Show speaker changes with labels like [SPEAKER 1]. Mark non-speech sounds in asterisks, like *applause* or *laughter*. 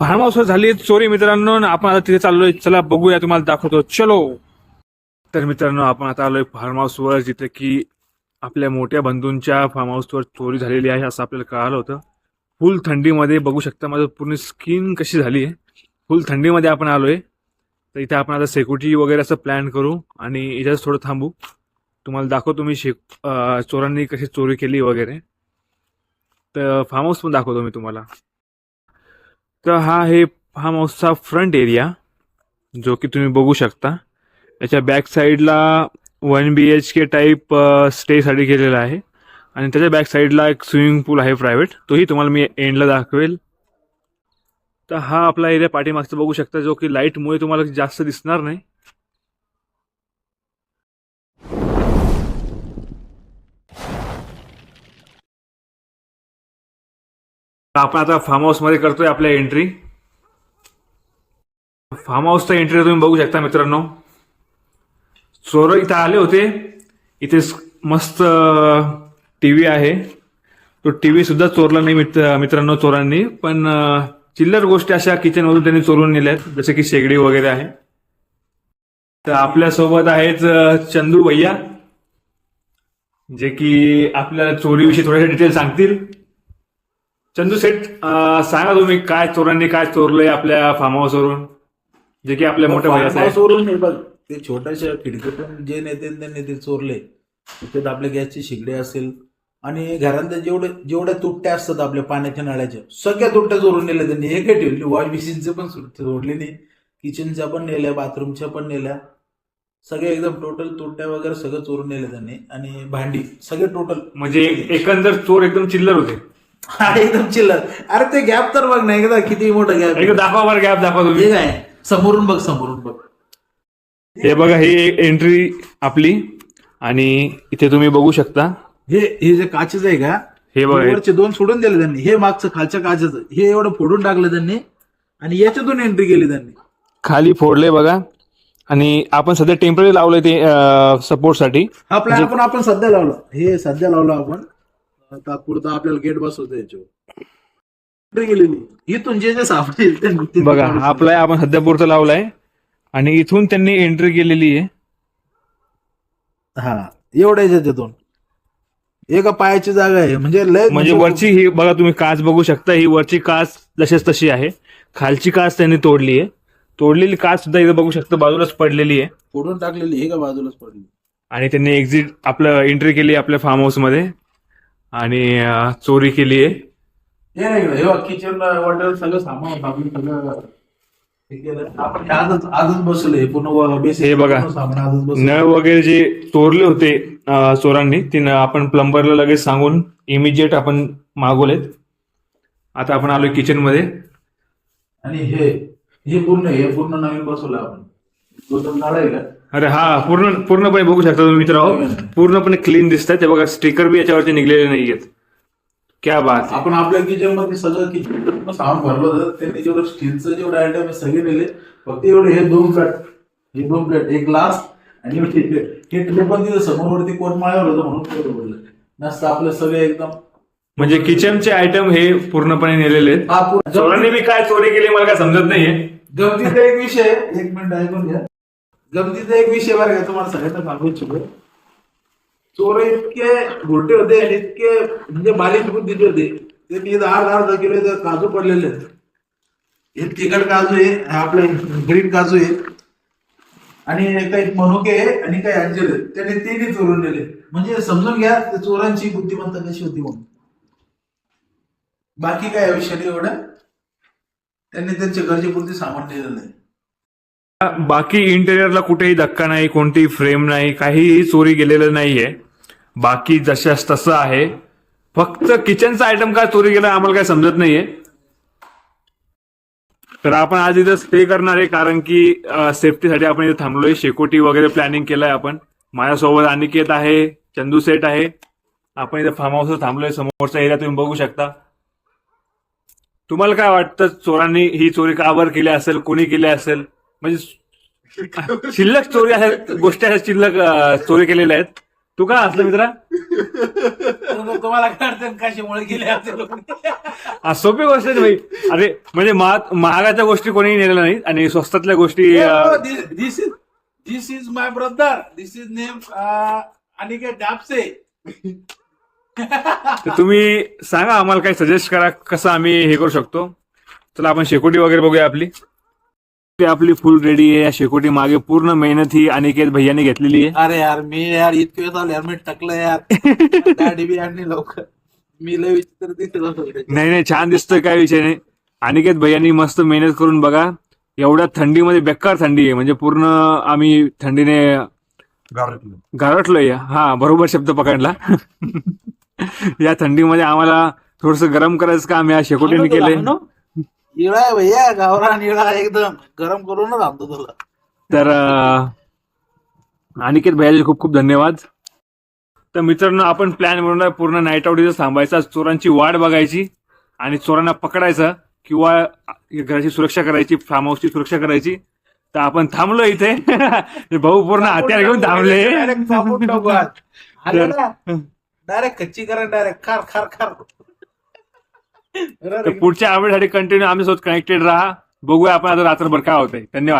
[SPEAKER 1] Form हाऊसवर झाली चोरी मित्रांनो आपण आता तिथे चाललोय. चला बघूया तुम्हाला दाखवतो. चलो. तर मित्रांनो आपण आता आलोय फार्म हाऊसवर जिथे की आपल्या मोठ्या बंधूंच्या फार्म हाऊसवर चोरी झालेली आहे असं आपल्याला कळालं होतं. फुल थंडीमध्ये बघू शकता माझं पूर्ण स्किन कशी झाली आहे. फुल थंडीमध्ये आपण आलोय. तर इथे आपण आता सेक्युरिटी वगैरे असं प्लॅन करू आणि इथेच थोडं थांबू. तुम्हाला दाखवतो मी शे चोरांनी कशी चोरी केली वगैरे. तर फार्म हाऊस पण दाखवतो मी तुम्हाला. तर हा आहे हा माऊसचा फ्रंट एरिया जो की तुम्ही बघू शकता. याच्या बॅक साईडला one B H K type स्टेसाठी केलेला आहे. आणि त्याच्या बॅक साईडला एक स्विमिंग पूल आहे प्रायव्हेट तोही तुम्हाला मी एंडला दाखवेल. तर हा आपला एरिया पाठीमागचा बघू शकता जो की लाईटमुळे तुम्हाला जास्त दिसणार नाही. आपण आता फार्म हाऊसमध्ये करतोय आपल्या एंट्री फार्म हाऊसचा एंट्री तुम्ही बघू शकता मित्रांनो. चोर इथं आले होते. इथे मस्त टी व्ही आहे. तो टी व्ही सुद्धा चोरला नाही मित्र मित्रांनो चोरांनी. पण चिल्लर गोष्टी अशा किचनमधून त्यांनी चोरून नेल्या आहेत जसे की शेगडी वगैरे आहे. तर आपल्यासोबत आहेत चंदू भैया. जे की आपल्या चोरीविषयी थोड्याशा डिटेल सांगतील. चंदू सेठ सांगा तुम्ही काय चोरांनी काय चोरलंय आपल्या फार्म हाऊसवरून जे की आपल्या मोठ्या आहे.
[SPEAKER 2] चोरून हे बघ ते छोट्याशा खिडकीतून जे नेते त्यांनी ते चोरले त्याच्यात आपल्या गॅसची शिगडी असेल आणि घरातल्या जेवढे जेवढ्या तुट्ट्या असतात आपल्या पाण्याच्या नळ्याच्या सगळ्या तुट्ट्या चोरून नेल्या त्यांनी. हे काय ठेवली? वॉश बेसिनचे पण सोडले नाही. किचनच्या पण नेल्या बाथरूमच्या पण नेल्या. सगळे एकदम टोटल तुट्ट्या वगैरे सगळं चोरून नेले त्यांनी. आणि भांडी सगळे टोटल
[SPEAKER 1] म्हणजे एकंदर चोर एकदम चिल्लर होते.
[SPEAKER 2] हा एकदम चिल्लर. अरे ते गॅप तर बघ ना एकदा किती मोठा गॅप
[SPEAKER 1] एकदा दाखवा बरं गॅप दाखवा तुम्ही.
[SPEAKER 2] हे काय समोरून बघ समोरून बघ.
[SPEAKER 1] हे बघा ही एंट्री आपली आणि इथे तुम्ही बघू शकता.
[SPEAKER 2] हे हे जे काचेच आहे का?
[SPEAKER 1] हे बघा हे-
[SPEAKER 2] वरचे दोन सोडून दिले त्यांनी. हे मागचं खालच्या काचेचं. हे एवढं फोडून टाकलं त्यांनी आणि याच्यातून एंट्री केली त्यांनी.
[SPEAKER 1] खाली फोडले बघा. आणि आपण सध्या टेंपररी लावलंय ते सपोर्टसाठी
[SPEAKER 2] आपल्या आपण आपण सध्या लावलं. हे सध्या लावलं आपण. तात्पुरतं आपल्याला गेट बसवतो याच्यावर इथून जे जे सापडेल
[SPEAKER 1] बघा हा आपला आहे, आपण सध्या पुरतं लावलाय. आणि इथून त्यांनी एंट्री केलेली आहे.
[SPEAKER 2] हा एवढ्या याच्यातून एका पायाची जागा आहे. म्हणजे लय
[SPEAKER 1] म्हणजे वरची ही बघा तुम्ही काच बघू शकता ही वरची काच जशीच तशी आहे. खालची काच त्यांनी तोडली आहे. तोडलेली काच सुद्धा इथं बघू शकता बाजूलाच पडलेली आहे.
[SPEAKER 2] फोडून टाकलेली हे का बाजूलाच पडली
[SPEAKER 1] आणि त्यांनी एक्झिट आपलं एंट्री केली आपल्या फार्म हाऊसमध्ये. आणि चोरी केली आहे.
[SPEAKER 2] किचन वॉटर सगळं सामान आपण सगळं. आपण आजच आजच बसलोय पूर्ण
[SPEAKER 1] हे बघा. नळ वगैरे जे चोरले होते चोरांनी ते न- आपण प्लंबरला लगेच सांगून इमिजिएट आपण मागवलेत. आता आपण आलोय किचनमध्ये.
[SPEAKER 2] आणि हे हे पूर्ण हे पूर्ण नवीन बसवलं आपण. तो तर नळ आहे का?
[SPEAKER 1] अरे हा पूर्ण पूर्णपणे बघू शकता तुम्ही मित्र पूर्णपणे क्लीन दिसत ते बघा स्टिकर बी याच्यावरती निघलेले नाहीयेत. क्या बात.
[SPEAKER 2] आपण आपल्या किचनमध्ये सगळं किचन सामान भरलं होतं. त्यांनी जेवढं स्टीलचं जेवढं आयटम आहे सगळे नेले. फक्त एवढे हे दोन प्लेट हे दोन प्लेट एक ग्लास आणि हे पण तिथं समोरवरती कोट माळ्यावर होतं म्हणून बोललं नसतं आपलं सगळे एकदम.
[SPEAKER 1] म्हणजे किचनचे आयटम हे पूर्णपणे नेलेले आहेत. चोरांनी बी काय चोरी केली मला काय समजत नाहीये.
[SPEAKER 2] गमतीचा एक विषय एक मिनिट ऐकून घ्या. गमतीचा एक विषय बरं का तुम्हाला सगळ्यांना सांगू इच्छितो. चोर इतके घोटे होते आणि इतके म्हणजे बालिश बुद्धीचे होते. ते मी अर्धा अर्धा किलो काजू पडलेले आहेत. एक तिखट काजू आहे आपले ग्रीन काजू आहे. आणि काही मनुके आहे आणि काही अंजीर आहे त्यांनी तिन्ही चोरून नेले. म्हणजे समजून घ्या ते चोरांची बुद्धिमत्ता कशी होती म्हणून. बाकी काय आयुष्यात नाही एवढं? त्यांनी त्यांच्या गरजेपुरती सामान नेलेलं आहे
[SPEAKER 1] बाकी इंटेरियरला कुठेही धक्का नाही कोणतीही फ्रेम नाही काहीही चोरी गेलेलं नाहीये. बाकी जशास तसं आहे. फक्त किचनचा आयटम काय चोरी गेला आम्हाला काय समजत नाहीये. तर आपण आज इथं स्टे करणार आहे कारण की सेफ्टीसाठी आपण इथे थांबलोय. शेकोटी वगैरे प्लॅनिंग केलंय आपण. माझ्यासोबत अनिकेत आहे चंदू सेट आहे. आपण इथे फार्म हाऊस थांबलोय. समोरचा एरिया तुम्ही बघू शकता. तुम्हाला काय वाटतं? चोरांनी ही चोरी का केली असेल? कोणी केली असेल? म्हणजे शिल्लक चोरी अशा गोष्टी अशा शिल्लक चोरी केलेल्या आहेत. तू का असलं मित्रा?
[SPEAKER 2] तर तुम्हाला कशामुळे
[SPEAKER 1] सोपी गोष्ट आहे भाई अरे म्हणजे महाग महागाच्या गोष्टी कोणीही नेलेल्या नाहीत आणि स्वस्तातल्या गोष्टी
[SPEAKER 2] this is this is my brother this is name Aniket Dapse
[SPEAKER 1] तर तुम्ही सांगा आम्हाला काही सजेस्ट करा कसं आम्ही हे करू शकतो. चला आपण शेकोटी वगैरे बघूया आपली. ती आपली फुल रेडी आहे. या शेकोटी मागे पूर्ण मेहनत ही अनिकेत भैयाने घेतलेली आहे.
[SPEAKER 2] अरे यार मी यार इतके वेळ झाले यार मी टकलं यार. *laughs* गाडी बी आणली लवकर. मी लय विचित्र दिसत होतो
[SPEAKER 1] नाही नाही छान दिसतोय काय विषय नाही. अनिकेत भैयांनी मस्त मेहनत करून बघा एवढ्या थंडीमध्ये बेकार थंडी आहे. म्हणजे पूर्ण आम्ही थंडीने गारटलोय हा बरोबर शब्द पकडला. *laughs* या थंडीमध्ये आम्हाला थोडस गरम करायचं काम या शेकोटीने केलंय.
[SPEAKER 2] इळा आहे भैया गावरान इळा एकदम. गरम करूनच आणतो तुला.
[SPEAKER 1] तर अं, अनिकेत भैयाचे खूप खूप धन्यवाद. तर मित्रांनो आपण प्लॅन बनवला पूर्ण नाईट आउट इथं थांबायचा चोरांची वाट बघायची आणि चोरांना पकडायचं किंवा घराची सुरक्षा करायची फार्म हाऊसची सुरक्षा करायची. तर आपण थांबलो इथे. *laughs* हे भाऊ पूर्ण हत्यार घेऊन थांबले.
[SPEAKER 2] डायरेक्ट चापून टाकू आज. आले ना डायरेक्ट कच्ची करा डायरेक्ट खार खार खार.
[SPEAKER 1] तर पुढच्या आवडीसाठी कंटिन्यू आमच्यासोबत कनेक्टेड राहा. बघूया आपण आता रात्रभर काय होतंय. धन्यवाद.